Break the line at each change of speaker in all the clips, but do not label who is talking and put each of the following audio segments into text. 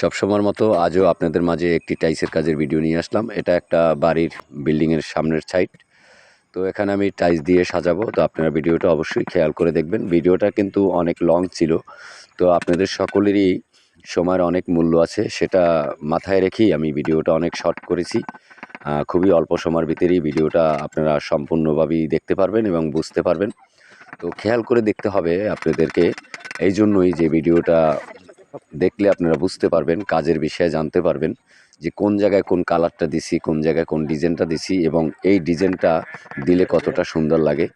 সবসময়ের মতো আজও আপনাদের মাঝে একটি টাইসের কাজের ভিডিও নিয়ে আসলাম। এটা একটা বাড়ির বিল্ডিংয়ের সামনের সাইড তো এখানে আমি টাইস দিয়ে সাজাবো। তো আপনারা ভিডিওটা অবশ্যই খেয়াল করে দেখবেন। ভিডিওটা কিন্তু অনেক লং ছিল। তো আপনাদের সকলেরই সময়ের অনেক মূল্য আছে। সেটা মাথায় রেখেই আমি ভিডিওটা অনেক শর্ট করেছি। খুবই অল্প সময়ের ভিতরেই ভিডিওটা আপনারা সম্পূর্ণভাবেই দেখতে পারবেন এবং বুঝতে পারবেন। তো খেয়াল করে দেখতে হবে আপনাদেরকে। এই জন্যই যে ভিডিওটা দেখলে আপনারা বুঝতে পারবেন, কাজের বিষয়ে জানতে পারবেন যে কোন জায়গায় কোন কালারটা দিছি, কোন জায়গায় কোন ডিজাইনটা দিছি এবং এই ডিজাইনটা দিলে কতটা সুন্দর লাগে।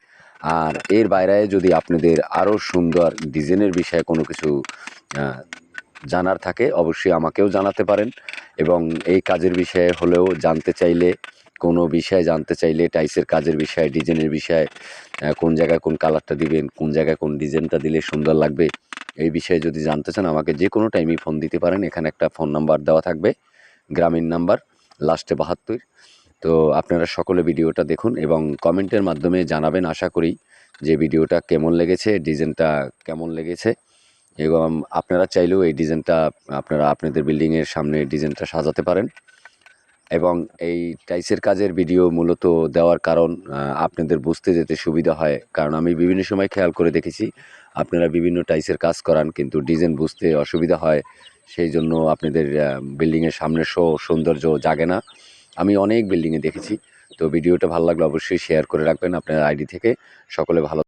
আর এর বাইরে যদি আপনাদের আরও সুন্দর ডিজাইনের বিষয়ে কোনো কিছু জানার থাকে, অবশ্যই আমাকেও জানাতে পারেন এবং এই কাজের বিষয়ে হলেও জানতে চাইলে, কোনো বিষয়ে জানতে চাইলে টাইসের কাজের বিষয়ে, ডিজাইনের বিষয়ে কোন জায়গায় কোন কালারটা দিবেন, কোন জায়গায় কোন ডিজাইনটা দিলে সুন্দর লাগবে এই বিষয়ে যদি জানতে চান, আমাকে যে কোনো টাইমেই ফোন দিতে পারেন। এখানে একটা ফোন নাম্বার দেওয়া থাকবে, গ্রামীণ নাম্বার লাস্টে বাহাত্তর। তো আপনারা সকলে ভিডিওটা দেখুন এবং কমেন্টের মাধ্যমে জানাবেন আশা করি যে ভিডিওটা কেমন লেগেছে ডিজাইনটা কেমন লেগেছে এবং আপনারা চাইলেও এই ডিজাইনটা আপনারা আপনাদের বিল্ডিংয়ের সামনে ডিজাইনটা সাজাতে পারেন। এবং এই টাইসের কাজের ভিডিও মূলত দেওয়ার কারণ আপনাদের বুঝতে যেতে সুবিধা হয়। কারণ আমি বিভিন্ন সময় খেয়াল করে দেখেছি, আপনারা বিভিন্ন টাইসের কাজ করান, কিন্তু ডিজাইন বুঝতে অসুবিধা হয়। সেই জন্য আপনাদের বিল্ডিংয়ের সামনে শো, সৌন্দর্য জাগে না। আমি অনেক বিল্ডিংয়ে দেখেছি, তো ভিডিওটা ভালো লাগলে অবশ্যই শেয়ার করে রাখবেন আপনার আইডি থেকে। সকলে ভালো